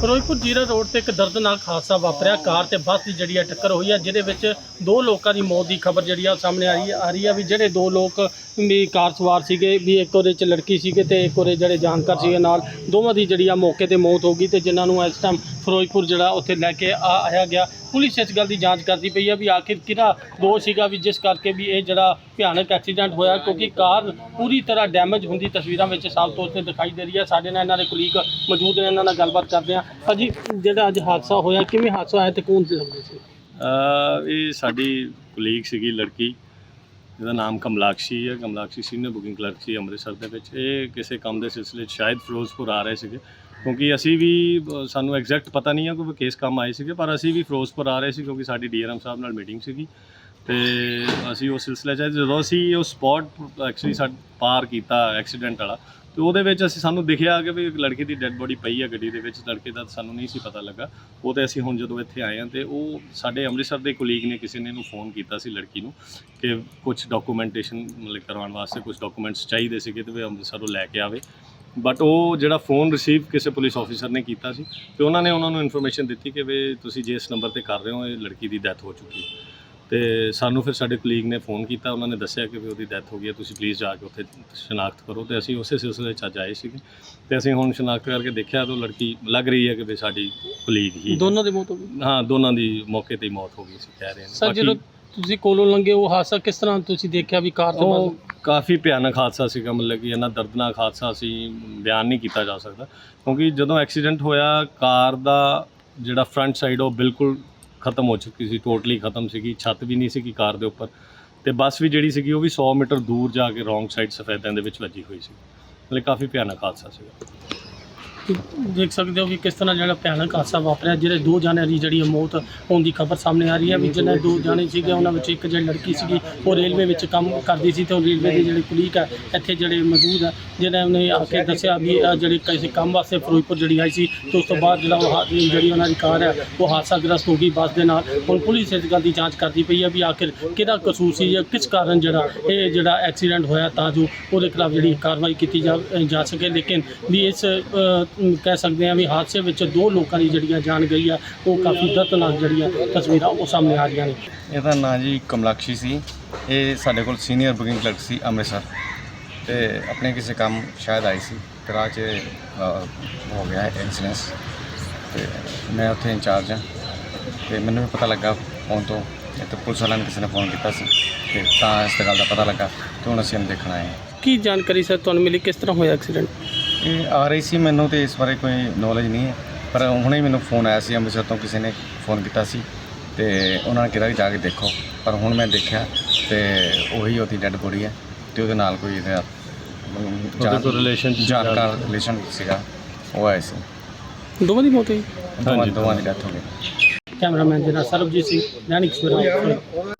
ਫਿਰੋਜ਼ਪੁਰ ਜੀਰਾ ਰੋਡ ਤੇ ਇੱਕ ਦਰਦਨਾਕ ਹਾਦਸਾ ਵਾਪਰਿਆ। ਕਾਰ ਤੇ ਬੱਸ ਦੀ ਜਿਹੜੀ ਆ ਟੱਕਰ ਹੋਈ ਹੈ ਜਿਹਦੇ ਵਿੱਚ ਦੋ ਲੋਕਾਂ ਦੀ ਮੌਤ ਦੀ ਖਬਰ ਜਿਹੜੀ ਆ ਉਹ ਸਾਹਮਣੇ ਆ ਰਹੀ ਆ ਰਹੀ ਆ ਵੀ ਜਿਹੜੇ ਦੋ ਲੋਕ ਵੀ ਕਾਰ ਸਵਾਰ ਸੀਗੇ, ਵੀ ਇੱਕ ਉਹਦੇ ਚ ਲੜਕੀ ਸੀਗੇ ਤੇ ਇੱਕ ਉਹਦੇ ਜਿਹੜੇ ਜਾਣਕਾਰ ਸੀਗੇ ਨਾਲ। ਦੋਵਾਂ ਦੀ ਜਿਹੜੀ ਆ ਮੌਕੇ ਤੇ ਮੌਤ ਹੋ ਗਈ ਤੇ ਜਿਨ੍ਹਾਂ ਨੂੰ ਇਸ ਟਾਈਮ ਫਿਰੋਜ਼ਪੁਰ ਜਿਹੜਾ ਉੱਥੇ ਲੈ ਕੇ ਆ ਆਇਆ ਗਿਆ। ਪੁਲਿਸ ਇਸ ਗੱਲ ਦੀ ਜਾਂਚ ਕਰਦੀ ਪਈ ਹੈ ਵੀ ਆਖਿਰ ਕਿਹੜਾ ਦੋਸ਼ ਸੀਗਾ ਵੀ ਜਿਸ ਕਰਕੇ ਵੀ ਇਹ ਜਿਹੜਾ ਭਿਆਨਕ ਐਕਸੀਡੈਂਟ ਹੋਇਆ, ਕਿਉਂਕਿ ਕਾਰ ਪੂਰੀ ਤਰ੍ਹਾਂ ਡੈਮੇਜ ਹੁੰਦੀ ਤਸਵੀਰਾਂ ਵਿੱਚ ਸਾਫ਼ ਤੌਰ ਤੇ ਦਿਖਾਈ ਦੇ ਰਹੀ ਹੈ ਸਾਡੇ ਨਾਲ ਇਹਨਾਂ ਦੇ ਕੁਲੀਗ ਮੌਜੂਦ ਨੇ, ਇਹਨਾਂ ਨਾਲ ਗੱਲਬਾਤ ਕਰਦੇ ਹਾਂ ਭਾਜੀ ਜਿਹੜਾ ਅੱਜ ਹਾਦਸਾ ਹੋਇਆ ਕਿਵੇਂ ਹਾਦਸਾ ਹੋਇਆ ਤੇ ਕੌਣ ਸੀ ਲੱਗਦੇ ਸੀ? ਅਹ ਇਹ ਸਾਡੀ ਕੁਲੀਗ ਸੀਗੀ ਲੜਕੀ। ਜਿਹਦਾ ਨਾਮ ਕਮਲਾਕਸ਼ੀ ਹੈ। ਕਮਲਾਕਸ਼ੀ ਸੀਨੀਅਰ ਬੁਕਿੰਗ ਕਲਰਕ ਸੀ ਅੰਮ੍ਰਿਤਸਰ ਦੇ ਵਿੱਚ। ਇਹ ਕਿਸੇ ਕੰਮ ਦੇ ਸਿਲਸਿਲੇ 'ਚ ਸ਼ਾਇਦ ਫਿਰੋਜ਼ਪੁਰ ਆ ਰਹੇ ਸੀਗੇ। ਕਿਉਂਕਿ ਅਸੀਂ ਵੀ ਅਹ, ਸਾਨੂੰ ਐਗਜ਼ੈਕਟ ਪਤਾ ਨਹੀਂ ਹੈ ਕਿ ਉਹ ਕੇਸ ਕੰਮ ਆਏ ਸੀਗੇ ਪਰ ਅਸੀਂ ਵੀ ਫਿਰੋਜ਼ਪੁਰ ਆ ਰਹੇ ਸੀ ਕਿਉਂਕਿ ਸਾਡੀ ਡੀਆਰਐਮ ਸਾਹਿਬ ਨਾਲ ਮੀਟਿੰਗ ਸੀਗੀ। ਤੇ ਅਸੀਂ ਉਸ ਸਿਲਸਿਲੇ 'ਚ ਜਦੋਂ ਅਸੀਂ ਉਹ ਸਪੌਟ ਐਕਚੁਅਲੀ ਸਾਡ ਪਾਰ ਕੀਤਾ ਐਕਸੀਡੈਂਟ ਵਾਲਾ ਤੇ ਉਹਦੇ ਵਿੱਚ ਅਸੀਂ ਸਾਨੂੰ ਦਿਖਿਆ ਕਿ ਵੀ ਇੱਕ ਲੜਕੀ ਦੀ ਡੈੱਡ ਬੋਡੀ ਪਈ ਹੈ ਗੱਡੀ ਦੇ ਵਿੱਚ, ਲੜਕੇ ਦਾ ਸਾਨੂੰ ਨਹੀਂ ਸੀ ਪਤਾ ਲੱਗਾ। ਉਹ ਤੇ ਅਸੀਂ ਹੁਣ ਜਦੋਂ ਇੱਥੇ ਆਏ ਹਾਂ ਤੇ ਉਹ ਸਾਡੇ ਅੰਮ੍ਰਿਤਸਰ ਦੇ ਕੁਲੀਗ ਨੇ ਕਿਸੇ ਨੇ ਇਹਨੂੰ ਫੋਨ ਕੀਤਾ ਸੀ ਲੜਕੀ ਨੂੰ ਕਿ ਕੁਝ ਡਾਕੂਮੈਂਟੇਸ਼ਨ ਮਤਲਬ ਕਰਵਾਉਣ ਵਾਸਤੇ ਕੁਝ ਡਾਕੂਮੈਂਟਸ ਚਾਹੀਦੇ ਸੀਗੇ ਤੇ ਵੀ ਅੰਮ੍ਰਿਤਸਰੋਂ ਲੈ ਕੇ ਆਵੇ। ਬਟ ਉਹ ਜਿਹੜਾ ਫੋਨ ਰਿਸੀਵ ਕਿਸੇ ਪੁਲਿਸ ਆਫੀਸਰ ਨੇ ਕੀਤਾ ਸੀ ਤੇ ਉਹਨਾਂ ਨੇ ਉਹਨਾਂ ਨੂੰ ਇਨਫੋਰਮੇਸ਼ਨ ਦਿੱਤੀ ਕਿ ਵੀ ਤੁਸੀਂ ਜਿਸ ਨੰਬਰ ਤੇ ਕਰ ਰਹੇ ਹੋ, ਇਹ ਲੜਕੀ ਦੀ ਡੈਥ ਹੋ ਚੁੱਕੀ ਹੈ। ਤੇ ਸਾਨੂੰ ਫਿਰ ਸਾਡੇ ਕੁਲੀਗ ਨੇ ਫੋਨ ਕੀਤਾ ਉਹਨਾਂ ਨੇ ਦੱਸਿਆ ਕਿ ਵੀ ਉਹਦੀ ਡੈਥ ਹੋ ਗਈ ਹੈ ਤੁਸੀਂ ਪਲੀਜ਼ ਜਾ ਕੇ ਉੱਥੇ ਸ਼ਨਾਖਤ ਕਰੋ ਤੇ ਅਸੀਂ ਉਸੇ ਸਿਲਸਿਲੇ 'ਚ ਅੱਜ ਆਏ ਸੀਗੇ ਤੇ ਅਸੀਂ ਹੁਣ ਸ਼ਨਾਖਤ ਕਰਕੇ ਦੇਖਿਆ ਤਾਂ ਉਹ ਲੜਕੀ ਲੱਗ ਰਹੀ ਹੈ ਕਿ ਵੀ ਸਾਡੀ ਕੁਲੀਗ ਹੀ ਹੈ। ਦੋਨੋਂ ਦੀ ਮੌਤ ਹੋ ਗਈ? ਹਾਂ ਦੋਨਾਂ ਦੀ ਮੌਕੇ ਤੇ ਹੀ ਮੌਤ ਹੋ ਗਈ ਸੀ ਕਹਿ ਰਹੇ ਨੇ ਸਰ ਬਾਕੀ ਜਦੋਂ ਤੁਸੀਂ ਕੋਲੋਂ ਲੰਘੇ ਉਹ ਹਾਦਸਾ ਕਿਸ ਤਰ੍ਹਾਂ ਤੁਸੀਂ ਦੇਖਿਆ ਵੀ ਕਾਰ ਤੇ ਉਹ ਕਾਫੀ ਭਿਆਨਕ ਹਾਦਸਾ ਸੀਗਾ ਮਤਲਬ ਕਿ ਇੰਨਾ ਦਰਦਨਾਕ ਹਾਦਸਾ ਸੀ ਬਿਆਨ ਨਹੀਂ ਕੀਤਾ ਜਾ ਸਕਦਾ ਕਿਉਂਕਿ ਜਦੋਂ ਐਕਸੀਡੈਂਟ ਹੋਇਆ ਕਾਰ ਦਾ ਜਿਹੜਾ ਫਰੰਟ ਸਾਈਡ ਉਹ ਬਿਲਕੁਲ ਖਤਮ ਹੋ ਚੁੱਕੀ ਸੀ ਟੋਟਲੀ ਖਤਮ ਸੀਗੀ, ਛੱਤ ਵੀ ਨਹੀਂ ਸੀਗੀ ਕਾਰ ਦੇ ਉੱਪਰ। ਤੇ ਬੱਸ ਵੀ ਜਿਹੜੀ ਸੀਗੀ, ਉਹ ਵੀ 100 ਮੀਟਰ ਦੂਰ ਜਾ ਕੇ ਰੋਂਗ ਸਾਈਡ ਸਫੈਦਿਆਂ ਦੇ ਵਿੱਚ ਵੱਜੀ ਹੋਈ ਸੀ। ਮਤਲਬ ਕਾਫੀ ਭਿਆਨਕ ਹਾਦਸਾ ਸੀਗਾ। ਦੇਖ ਸਕਦੇ ਹੋ ਕਿ ਕਿਸ ਤਰ੍ਹਾਂ ਜਿਹੜਾ ਭਿਆਨਕ ਹਾਦਸਾ ਵਾਪਰਿਆ ਜਿਹੜੇ ਦੋ ਜਾਣਿਆਂ ਦੀ ਜਿਹੜੀ ਮੌਤ ਹੋਣ ਦੀ ਖਬਰ ਸਾਹਮਣੇ ਆ ਰਹੀ ਹੈ, ਵੀ ਜਿਹਨਾਂ ਦੋ ਜਾਣੇ ਸੀਗੇ, ਉਹਨਾਂ ਵਿੱਚ ਇੱਕ ਜਿਹੜੀ ਲੜਕੀ ਸੀਗੀ, ਉਹ ਰੇਲਵੇ ਵਿੱਚ ਕੰਮ ਕਰਦੀ ਸੀ ਤੇ ਉਹ ਰੇਲਵੇ ਦੀ ਜਿਹੜੀ ਕੁਲੀਕ ਹੈ, ਇੱਥੇ ਜਿਹੜੇ ਮੌਜੂਦ ਹੈ, ਜਿਹਨਾਂ ਨੇ ਆ ਕੇ ਦੱਸਿਆ ਵੀ ਜਿਹੜੇ ਕਿਸੇ ਕੰਮ ਵਾਸਤੇ ਫਿਰੋਜ਼ਪੁਰ ਜਿਹੜੀ ਆਈ ਸੀ, ਤੇ ਉਸ ਤੋਂ ਬਾਅਦ ਜਿਹੜਾ ਉਹ ਹਾ- ਜਿਹੜੀ ਉਹਨਾਂ ਦੀ ਕਾਰ ਹੈ, ਉਹ ਹਾਦਸਾਗ੍ਰਸਤ ਹੋ ਗਈ ਬੱਸ ਦੇ ਨਾਲ। ਹੁਣ ਪੁਲਿਸ ਇਸ ਗੱਲ ਦੀ ਜਾਂਚ ਕਰਦੀ ਪਈ ਹੈ ਵੀ ਆਖਿਰ ਕਿਹਦਾ ਕਸੂਰ ਸੀ ਜਾਂ ਕਿਸ ਕਾਰਨ ਜਿਹੜਾ ਇਹ ਜਿਹੜਾ ਐਕਸੀਡੈਂਟ ਹੋਇਆ ਤਾਂ ਜੋ ਉਹਦੇ ਖਿਲਾਫ ਜਿਹੜੀ ਕਾਰਵਾਈ ਕੀਤੀ ਜਾ ਸਕੇ। ਲੇਕਿਨ ਵੀ ਇਸ ਕਹਿ ਸਕਦੇ ਹਾਂ ਵੀ ਹਾਦਸੇ ਵਿੱਚ ਦੋ ਲੋਕਾਂ ਦੀ ਜਿਹੜੀਆਂ ਜਾਨ ਗਈ ਆ ਉਹ ਕਾਫੀ ਦਰਦਨਾਕ ਜਿਹੜੀਆਂ ਤਸਵੀਰਾਂ ਉਹ ਸਾਹਮਣੇ ਆ ਰਹੀਆਂ ਨੇ। ਇਹਦਾ ਨਾਂ ਜੀ ਕਮਲਾਕਸ਼ੀ ਸੀ। ਇਹ ਸਾਡੇ ਕੋਲ ਸੀਨੀਅਰ ਬੁਕਿੰਗ ਕਲਰਕ ਸੀ ਅੰਮ੍ਰਿਤਸਰ। ਤੇ ਆਪਣੇ ਕਿਸੇ ਕੰਮ ਸ਼ਾਇਦ ਆਈ ਸੀ। ਤੇ ਰਾਹ 'ਚ ਹੋ ਗਿਆ ਇਨਸੀਡੈਂਸ ਤੇ ਮੈਂ ਉੱਥੇ ਇੰਚਾਰਜ ਹਾਂ। ਤੇ ਮੈਨੂੰ ਵੀ ਪਤਾ ਲੱਗਾ ਫੋਨ ਤੋਂ। ਤੇ ਪੁਲਿਸ ਵਾਲਿਆਂ ਨੇ ਕਿਸੇ ਨੇ ਫੋਨ ਕੀਤਾ ਸੀ। ਤੇ ਤਾਂ ਇਸ ਗੱਲ ਦਾ ਪਤਾ ਲੱਗਾ। ਤੇ ਹੁਣ ਅਸੀਂ ਇਹਨੂੰ ਦੇਖਣ ਆਏ ਹਾਂ। ਕੀ ਜਾਣਕਾਰੀ ਸਰ ਤੁਹਾਨੂੰ ਮਿਲੀ? ਕਿਸ ਤਰ੍ਹਾਂ ਹੋਇਆ ਐਕਸੀਡੈਂਟ ਇਹ ਆ ਰਹੀ ਸੀ ਮੈਨੂੰ ਤੇ ਇਸ ਬਾਰੇ ਕੋਈ ਨੌਲੇਜ ਨਹੀਂ ਹੈ। ਪਰ ਹੁਣੇ ਮੈਨੂੰ ਫੋਨ ਆਇਆ ਸੀ ਅੰਮ੍ਰਿਤਸਰ ਤੋਂ ਕਿਸੇ ਨੇ ਫੋਨ ਕੀਤਾ ਸੀ ਤੇ ਉਹਨਾਂ ਨੇ ਕਿਹਾ ਕਿ ਜਾ ਕੇ ਦੇਖੋ। ਪਰ ਹੁਣ ਮੈਂ ਦੇਖਿਆ ਤੇ ਉਹੀ ਉਹਦੀ ਡੈੱਡ ਬੋਡੀ ਹੈ ਤੇ ਉਹਦੇ ਨਾਲ ਕੋਈ ਇਹਦਾ ਕੋਈ ਸੀ? ਜਾਣਕਾਰ ਰਿਲੇਸ਼ਨ ਸੀਗਾ। ਉਹ ਆਏ ਸੀ। ਦੋਵਾਂ ਦੀ ਮੌਤ ਹੋਈ? ਦੋਵਾਂ ਹਾਂਜੀ, ਦੋਵਾਂ ਦੀ ਡੈਥ ਹੋ ਗਈ। ਕੈਮਰਾਮੈਨ ਨਾਲ ਸਰਬਜੀਤ ਸਿੰਘ ਦੈਨਿਕ ਸਵੇਰਾ।